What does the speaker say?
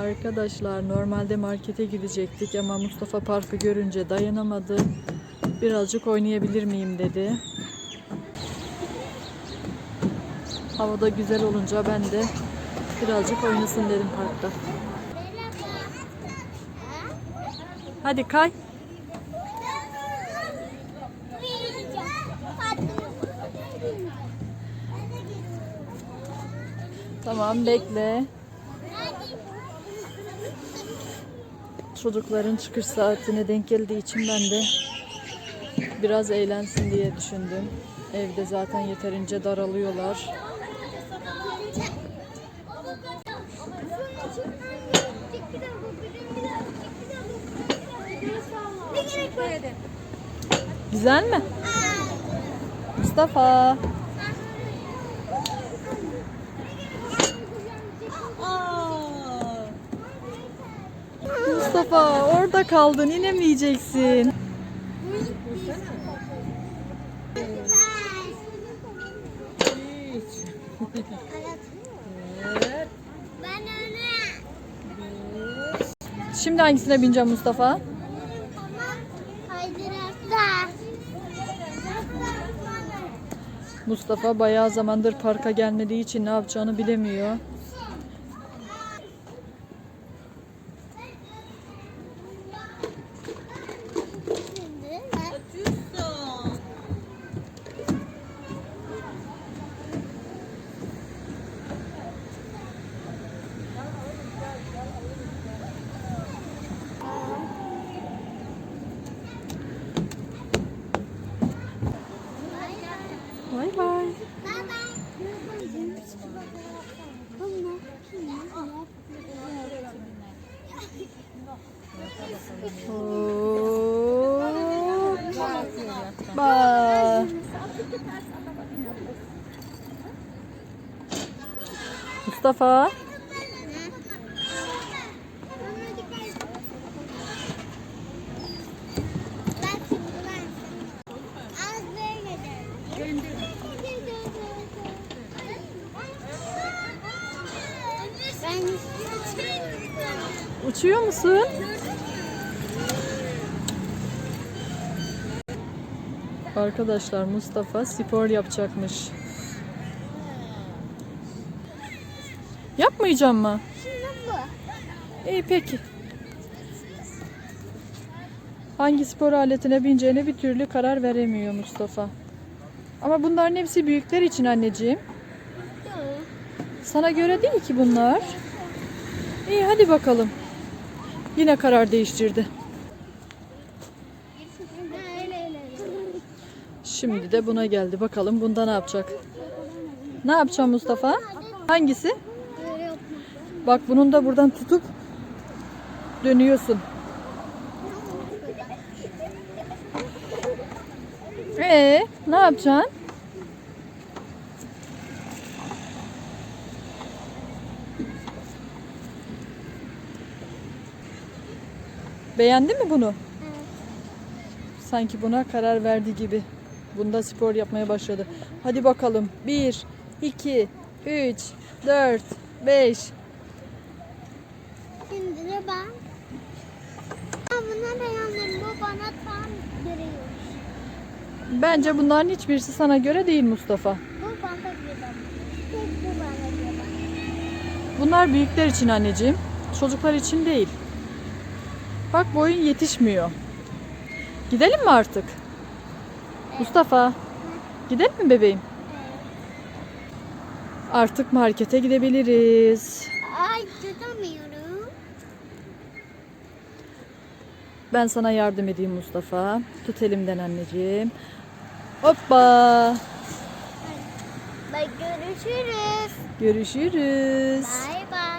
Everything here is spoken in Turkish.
Arkadaşlar normalde markete gidecektik ama Mustafa parkı görünce dayanamadı. Birazcık oynayabilir miyim dedi. Havada güzel olunca ben de birazcık oynasın dedim parkta. Hadi kay. Tamam bekle. Çocukların çıkış saatine denk geldiği için ben de biraz eğlensin diye düşündüm. Evde zaten yeterince daralıyorlar. Güzel mi? Mustafa. Mustafa orada kaldın inemeyeceksin. Şimdi hangisine bineceğim Mustafa? Mustafa bayağı zamandır parka gelmediği için ne yapacağını bilemiyor. Hoppa. Mustafa. Uçuyor musun? Arkadaşlar Mustafa spor yapacakmış. Yapmayacağım mı? İyi peki. Hangi spor aletine bineceğine bir türlü karar veremiyor Mustafa. Ama bunların hepsi büyükler için anneciğim. Sana göre değil ki bunlar. İyi hadi bakalım. Yine karar değiştirdi. Şimdi de buna geldi. Bakalım bunda ne yapacak? Ne yapacağım Mustafa? Hangisi? Bak bunun da buradan tutup dönüyorsun. Ee, ne yapacaksın? Beğendin mi bunu? Sanki buna karar verdi gibi. Bunda spor yapmaya başladı. Hadi bakalım. 1, 2, 3, 4, 5. Şimdi de ben. Buna dayanırım. Bu bana tam giriyor. Bence bunların hiçbirisi sana göre değil Mustafa. Bu bana göre. Bu bana göre. Bunlar büyükler için anneciğim. Çocuklar için değil. Bak boyun yetişmiyor. Gidelim mi artık? Mustafa. Gidelim mi bebeğim? Artık markete gidebiliriz. Ay tutamıyorum. Ben sana yardım edeyim Mustafa. Tut elimden anneciğim. Hoppa. Bye görüşürüz. Görüşürüz. Bye bye.